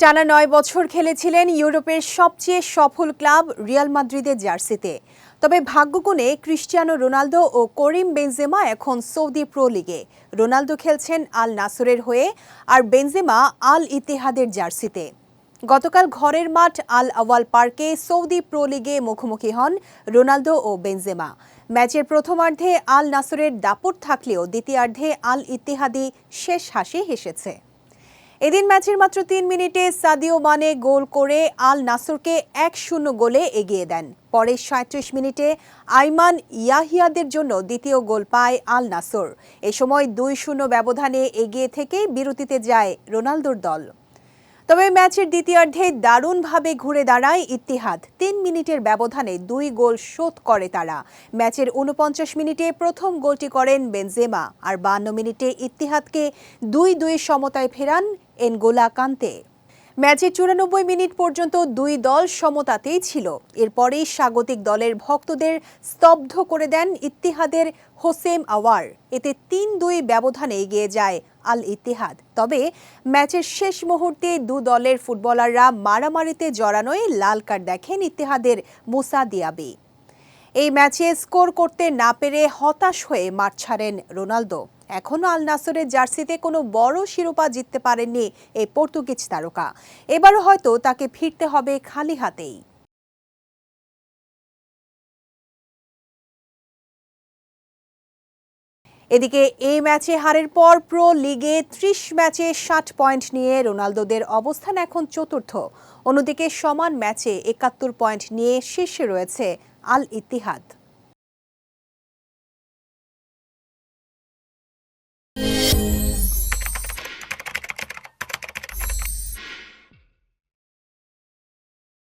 টানা নয় বছর খেলেছিলেন ইউরোপের সবচেয়ে সফল ক্লাব রিয়াল মাদ্রিদের জার্সিতে। তবে ভাগ্যগুণে ক্রিস্টিয়ানো রোনালদো ও করিম বেনজেমা এখন সৌদি প্রো লিগে। রোনালদো খেলছেন আল নাসরের হয়ে আর বেনজেমা আল ইতিহাদের জার্সিতে। গতকাল ঘরের মাঠ আল আওয়াল পার্কে সৌদি প্রো লিগে মুখোমুখি হন রোনালদো ও বেনজেমা। ম্যাচের প্রথমার্ধে আল নাসরের দাপট থাকলেও দ্বিতীয়ার্ধে আল ইতিহাদি শেষ হাসি হেসেছে। এদিন ম্যাচের মাত্র তিন মিনিটে সাদিও মানে গোল করে আল নাসরকে এক শূন্য গোলে এগিয়ে দেন। পরে সাঁত্রিশ মিনিটে আইমান ইয়াহিয়াদের জন্য দ্বিতীয় গোল পায় আল নাসর। এ সময় দুই শূন্য ব্যবধানে এগিয়ে থেকে বিরতিতে যায় রোনালদোর দল। তবে ম্যাচের দ্বিতীয়ার্ধে দারুণভাবে ঘুরে দাঁড়ায় ইতিহাদ তিন মিনিটের ব্যবধানে দুই গোল শোধ করে তারা। ম্যাচের উনপঞ্চাশ মিনিটে প্রথম গোলটি করেন বেনজেমা, আর বান্ন মিনিটে ইতিহাদকে দুই দুই সমতায় ফেরান এনগোলা কান্তে। ম্যাচের চুরানব্বই মিনিট পর্যন্ত দুই দল সমতাতেই ছিল। এরপরেই স্বাগতিক দলের ভক্তদের স্তব্ধ করে দেন ইত্তিহাদের হোসেম আওয়ার। এতে তিন দুই ব্যবধানে এগিয়ে যায় আল ইতিহাদ তবে ম্যাচের শেষ মুহূর্তে দু দলের ফুটবলাররা মারামারিতে জড়ানোয় লাল কার্ড দেখেন ইতিহাদের মুসা দিয়াবি। এই ম্যাচে স্কোর করতে না পেরে হতাশ হয়ে মাঠ ছাড়েন রোনালদো। এখনও আল নাসরের জার্সিতে কোনো বড় শিরোপা জিততে পারেননি এই পর্তুগিজ তারকা। এবারও হয়তো তাকে ফিরতে হবে খালি হাতেই। এদিকে এই ম্যাচে হারের পর প্রো লিগে ত্রিশ ম্যাচে ষাট পয়েন্ট নিয়ে রোনালদোদের অবস্থান এখন চতুর্থ। অন্যদিকে সমান ম্যাচে একাত্তর পয়েন্ট নিয়ে শীর্ষে রয়েছে আল ইতিহাদ